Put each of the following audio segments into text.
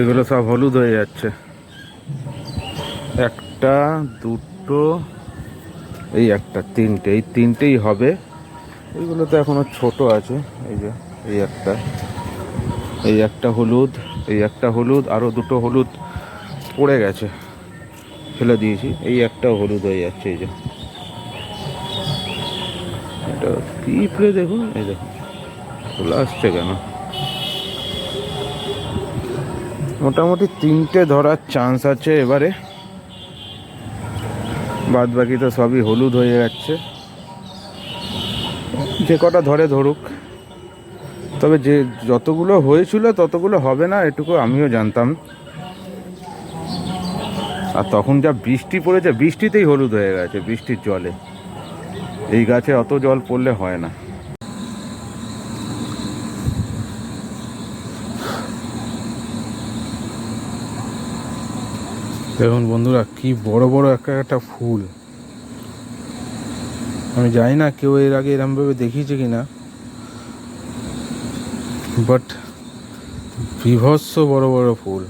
এগুলো সব হলুদ হয়ে যাচ্ছে। একটা, দুটো, এই একটা, তিনটে, এই তিনটেই হবে। এইগুলো তো এখনও ছোট আছে, এই যে, এই একটা এই একটা হলুদ, এই একটা হলুদ আরও দুটো হলুদ পড়ে গেছে, ফেলে দিয়েছি, এই একটা হলুদ হয়ে যাচ্ছে, এই যে। এটা পিঁপড়ে দেখুন? এই দেখুন আসছে কেন? মোটামুটি তিনটে ধরার চান্স আছে এবারে। বাদ বাকি তো সবই হলুদ হয়ে যাচ্ছে। যে কটা ধরে ধরুক। তবে যে যতগুলো হয়েছিল ততগুলো হবে না, এটুকু আমিও জানতাম। আর তখন যা বৃষ্টি পড়েছে, বৃষ্টিতেই হলুদ হয়ে গেছে, বৃষ্টির জলে। এই গাছে অত জল পড়লে হয় না। দেখুন বন্ধুরা, কি বড় বড় একটা একটা ফুল। আমি জানি না কেউ এর আগে এরমভাবে দেখিয়েছে কি না বাট বিভৎস বড় বড় ফুল।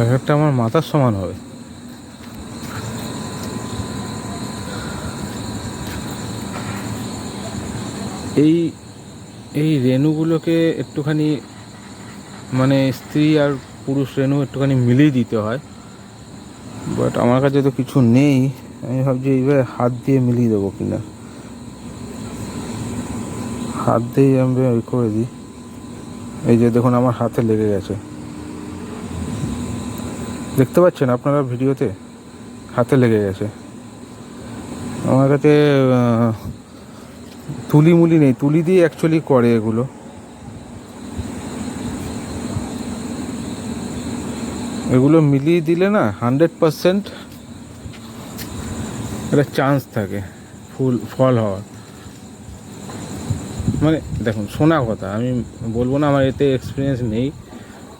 এক একটা আমার মাথার সমান হবে। এই এই রেণুগুলোকে একটুখানি মানে স্ত্রী আর পুরুষ রেণু একটুখানি মিলিয়ে দিতে হয়। বাট আমার কাছে তো কিছু নেই। আমি ভাবছি এইভাবে হাত দিয়ে মিলিয়ে দেবো কিনা। হাত দিয়েই আমি ওই করে দিই। এই যে দেখুন, আমার হাতে লেগে গেছে। দেখতে পাচ্ছেন আপনারা ভিডিওতে? হাতে লেগে গেছে। আমার কাছে তুলি মুলি নেই। তুলি দিয়ে অ্যাকচুয়ালি করে এগুলো। এগুলো মিলিয়ে দিলে না হান্ড্রেড পারসেন্ট একটা চান্স থাকে, ফুল, ফল হওয়ার। মানে দেখুন, শোনা কথা, আমি বলব না আমার এতে এক্সপিরিয়েন্স নেই,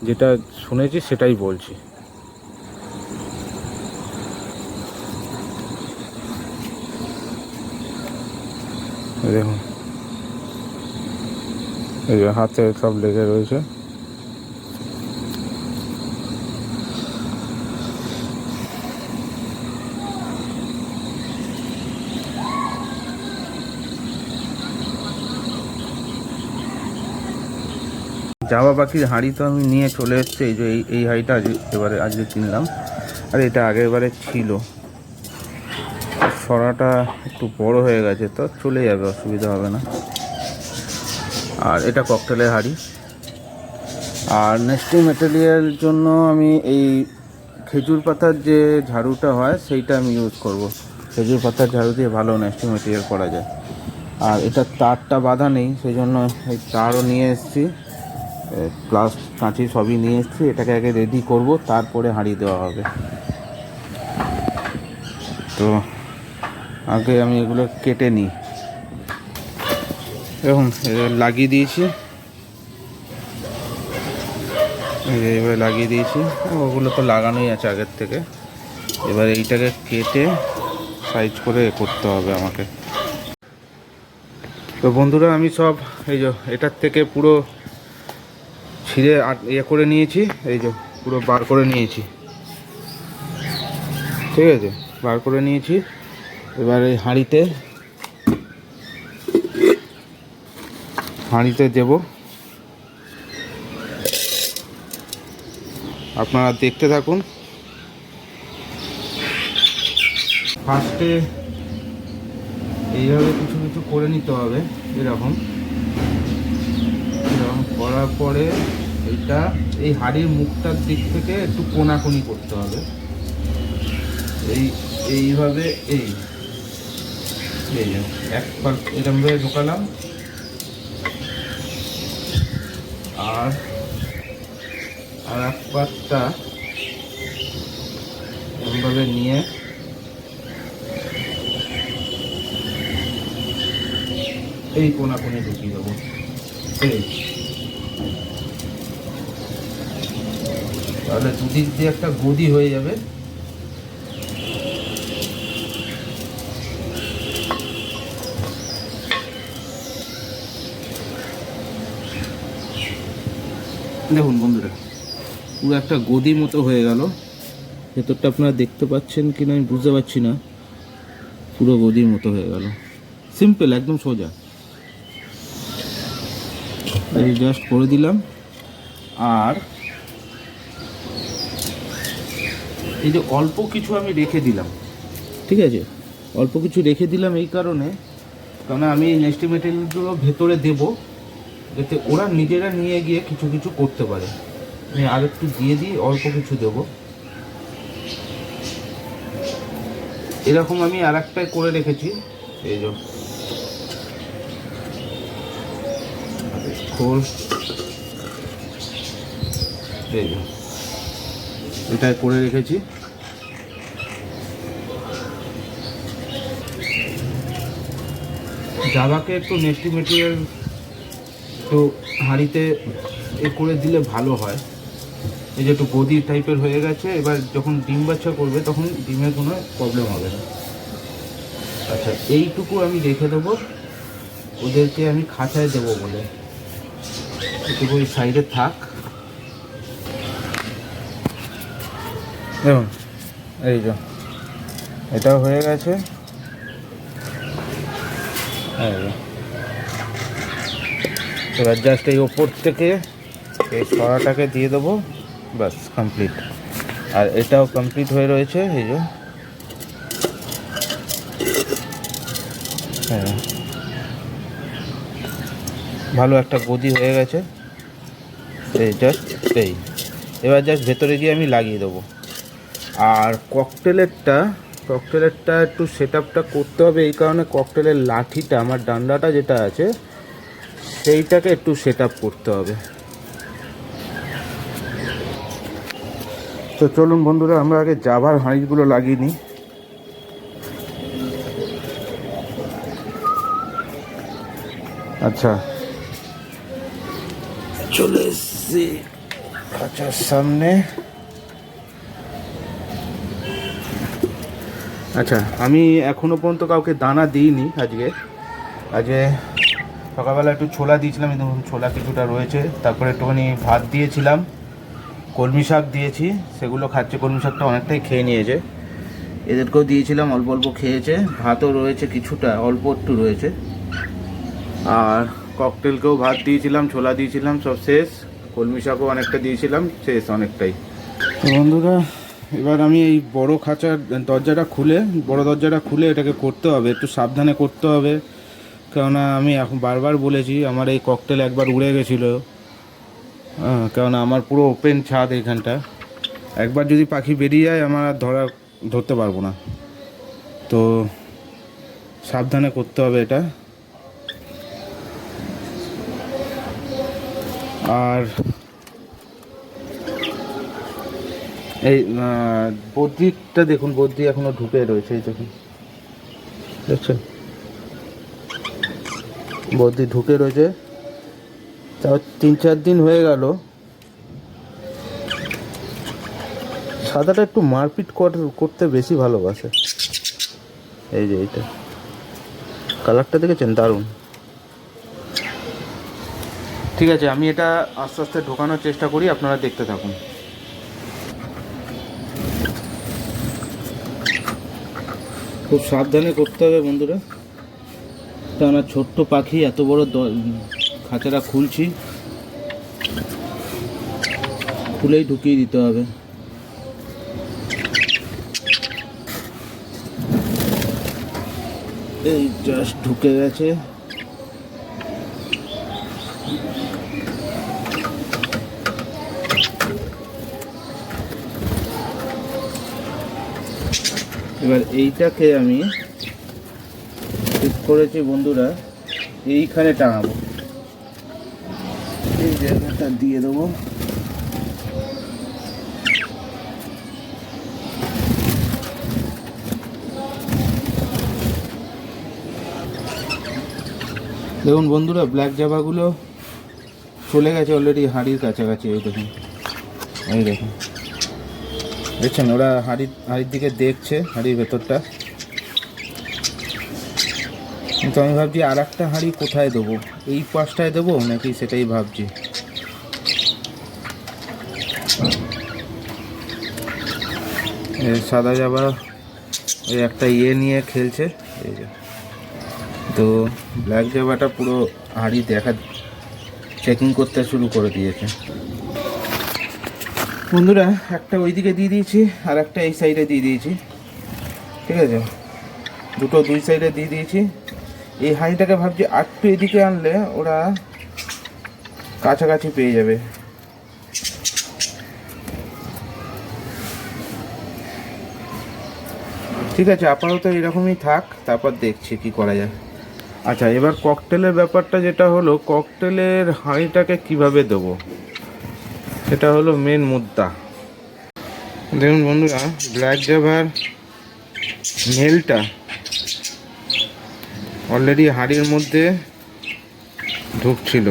যেটা শুনেছি সেটাই বলছি। দেখুন, এই হাতে সব লেগে রয়েছে। জামা পাখির হাঁড়ি তো আমি নিয়ে চলে এসেছি, এই যে এই এই হাঁড়িটা আজ, এবারে আজকে কিনলাম। আর এটা আগের বারে ছিল। সরাটা একটু বড় হয়ে গেছে, তো চলে যাবে, অসুবিধা হবে না। আর এটা ককটেলের হাঁড়ি। আর নেস্টিং মেটেরিয়াল জন্য আমি এই খেজুর পাতার যে ঝাড়ুটা হয়, সেইটা আমি ইউজ করব। খেজুর পাতার ঝাড়ু দিয়ে ভালো নেস্টিং মেটেরিয়াল করা যায়। আর এটা তারটা বাধা নেই সেই জন্য এই তারও নিয়ে এসেছি। প্লাস কাঁচি সবই নিয়ে এসেছি, এটাকে আগে রেডি করব, তারপরে হাঁড়ি দেওয়া হবে। তো, আগে আমি এগুলো কেটে নিই। এবার লাগিয়ে দিয়েছি। এইভাবে লাগিয়ে দিয়েছি, ওগুলো তো লাগানোই আছে আগের থেকে। এবার এইটাকে কেটে সাইজ করে করতে হবে আমাকে। তো বন্ধুরা, আমি সব, এই যে, এটার থেকে পুরো ছিঁড়ে ইয়ে করে নিয়েছি, এই যে পুরো বার করে নিয়েছি। ঠিক আছে? বার করে নিয়েছি। এবার এই হাঁড়িতে হাঁড়িতে দেব। আপনারা দেখতে থাকুন। ফার্স্টে এইভাবে কিছু কিছু করে নিতে হবে, এরকম। এরকম করার পরে এইটা এই হাড়ির মুখটার দিক থেকে একটু কোনাকুনি করতে হবে। এই এইভাবে এই যে, এক পার এরকমভাবে ঢোকালাম। আর আর এক পাতটা এরকমভাবে নিয়ে এই কোনা কোণে ঢুকিয়ে দেবো। এই। তাহলে দুদিক দিয়ে একটা গদি হয়ে যাবে। দেখুন বন্ধুরা, পুরো একটা গদি মতো হয়ে গেল। ভেতরটা আপনারা দেখতে পাচ্ছেন কি না আমি বুঝতে পারছি না। পুরো গদির মতো হয়ে গেল। সিম্পল একদম সোজা। এই জাস্ট করে দিলাম। আর এই যে অল্প কিছু আমি রেখে দিলাম। ঠিক আছে। অল্প কিছু রেখে দিলাম এই কারণে কারণ আমি এই নেক্সট মেটেরিয়ালগুলো ভেতরে দেবো, যাতে ওরা নিজেরা নিয়ে গিয়ে কিছু কিছু করতে পারে। আমি আর একটু দিয়ে দিই, অল্প কিছু দেবো। এরকম আমি আর একটাই করে রেখেছি। এই যে। এই যে। এটাই করে রেখেছি। জাভাকে একটু নেস্টি মেটেরিয়াল একটু হাঁড়িতে এ করে দিলে ভালো হয়। এই যে একটু গদি টাইপের হয়ে গেছে, এবার যখন ডিম বাচ্চা করবে তখন ডিমের কোনো প্রবলেম হবে না। আচ্ছা এইটুকু আমি রেখে দেবো। ওদেরকে আমি খাঁচায় দেবো বলে। এটুকু ওই সাইডে থাক। দেখুন, এই যে এটাও হয়ে গেছে। এবার জাস্ট এই ওপর থেকে এই সরাটাকে দিয়ে দেবো। বাস কমপ্লিট আর এটাও কমপ্লিট হয়ে রয়েছে, এই যে। হ্যাঁ। ভালো একটা গদি হয়ে গেছে। এই জাস্ট এই। এবার জাস্ট ভেতরে গিয়ে আমি লাগিয়ে দেবো। আর ককটেলেরটা ককটেলেরটা একটু সেট আপটা করতে হবে এই কারণে ককটেলের লাঠিটা, আমার ডান্ডাটা যেটা আছে, সেইটাকে একটু সেট করতে হবে। তো চলুন বন্ধুরা, আমরা আগে জাভার হাঁড়িগুলো লাগিয়ে নিই। আচ্ছা। চলে এসছি আচ্ছা সামনে। আচ্ছা। আমি এখনও পর্যন্ত কাউকে দানা দিইনি আজকে। আজকে সকালবেলা একটু ছোলা দিয়েছিলাম ধরুন ছোলা কিছুটা রয়েছে। তারপরে একটুখানি ভাত দিয়েছিলাম কলমি শাক দিয়েছি সেগুলো খাচ্ছে। কলমি শাকটা অনেকটাই খেয়ে নিয়েছে। এদেরকেও দিয়েছিলাম অল্প অল্প খেয়েছে। ভাতও রয়েছে কিছুটা অল্প একটু রয়েছে। আর ককটেলকেও ভাত দিয়েছিলাম ছোলা দিয়েছিলাম সব শেষ। কলমি শাকও অনেকটা দিয়েছিলাম শেষ অনেকটাই। বন্ধুরা এবার আমি এই বড় খাঁচার দরজাটা খুলে, বড় দরজাটা খুলে এটাকে করতে হবে, একটু সাবধানে করতে হবে। কেননা আমি এখন বারবার বলেছি, আমার এই ককটেল একবার উড়ে গেছিল। কেননা আমার পুরো ওপেন ছাদ এইখানটা একবার যদি পাখি বেরিয়ে যায়, আমার আর ধরা, ধরতে পারব না। তো সাবধানে করতে হবে এটা। আর এই আহ, বদ্রিকটা দেখুন বদ্রি এখনও ঢুকে রয়েছে এই দেখুন। দেখছেন? বদ্রি ঢুকে রয়েছে। তাও তিন চার দিন হয়ে গেল। সাদাটা একটু মারপিট কর- করতে বেশি ভালোবাসে। এই যে এইটা। কালারটা দেখেছেন? দারুণ। ঠিক আছে আমি এটা আস্তে আস্তে ঢোকানোর চেষ্টা করি আপনারা দেখতে থাকুন। খুব সাবধানে করতে হবে বন্ধুরা। কেননা ছোট্ট পাখি, এত বড় খাঁচাটা খুলছি, খুলেই ঢুকিয়ে দিতে হবে। এই জাস্ট ঢুকে গেছে। এবার এইটাকে আমি ঠিক করেছি বন্ধুরা, এইখানে টাঙাবো এই জায়গাটা দিয়ে দেবো। দেখুন বন্ধুরা ব্ল্যাক জামাগুলো চলে গেছে অলরেডি হাঁড়ির কাছাকাছি, এই দেখুন। এই দেখুন। দেখছেন, ওরা হাঁড়ির হাঁড়ির দিকে দেখছে, হাঁড়ির ভেতরটা। কিন্তু আমি ভাবছি আর একটা হাঁড়ি কোথায় দেবো? এই পাশটায় দেবো, নাকি সেটাই ভাবছি? সাদা যাবা ওই একটা ইয়ে নিয়ে খেলছে, এই যে। তো ব্ল্যাক জাবাটা পুরো হাঁড়ি দেখা চেকিং করতে শুরু করে দিয়েছে। বন্ধুরা, একটা ওইদিকে দিয়ে দিয়েছি আর একটা এই সাইডে দিয়ে দিয়েছি। ঠিক আছে? দুটো দুই সাইডে দিয়ে দিয়েছি। এই হাঁড়িটাকে ভাবছি আটটু এদিকে আনলে ওরা কাছাকাছি পেয়ে যাবে। ঠিক আছে, আপাতত এরকমই থাক, তারপর দেখছি কি করা যায়। আচ্ছা এবার ককটেলের ব্যাপারটা যেটা হলো ককটেলের হাঁড়িটাকে কীভাবে দেবো? সেটা হলো মেন মুদ্রা। দেখুন বন্ধুরা ব্ল্যাক জাভার মেলটা অলরেডি হাড়ির মধ্যে ঢুকছিল।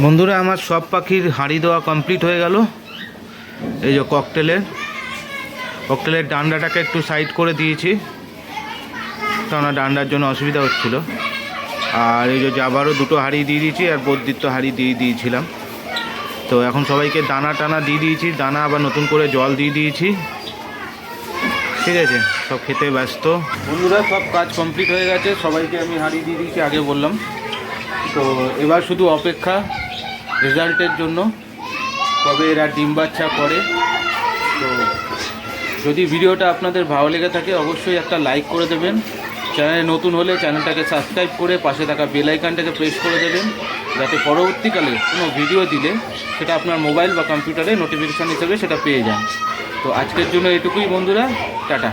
বন্ধুরা, আমার সব পাখির হাঁড়ি দেওয়া কমপ্লিট হয়ে গেল। এই যে ককটেলের ককটেলের ডান্ডাটাকে একটু সাইড করে দিয়েছি। কেননা ডান্ডার জন্য অসুবিধা হচ্ছিল। আর এই যে জাবারও দুটো হাঁড়ি দিয়ে দিয়েছি আর বদ্যিত্ব হাঁড়ি দিয়ে দিয়েছিলাম। তো এখন সবাইকে দানা টানা দিয়ে দিয়েছি। দানা আবার নতুন করে জল দিয়ে দিয়েছি। ঠিক আছে, সব খেতে ব্যস্ত। বন্ধুরা, সব কাজ কমপ্লিট হয়ে গেছে। সবাইকে আমি হাঁড়ি দিয়ে দিয়েছি, আগে বললাম। তো এবার শুধু অপেক্ষা রেজাল্টের জন্য। কবে এরা ডিম বাচ্চা করে, তো যদি ভিডিওটা আপনাদের ভালো লেগে থাকে, অবশ্যই একটা লাইক করে দেবেন। চ্যানেলে নতুন হলে চ্যানেলটাকে সাবস্ক্রাইব করে পাশে থাকা বেল আইকনটাকে প্রেস করে দেবেন, যাতে পরবর্তীকালে কোনো ভিডিও দিলে সেটা আপনার মোবাইল বা কম্পিউটারে নোটিফিকেশান হিসেবে সেটা পেয়ে যান। তো আজকের জন্য এটুকুই বন্ধুরা, টাটা।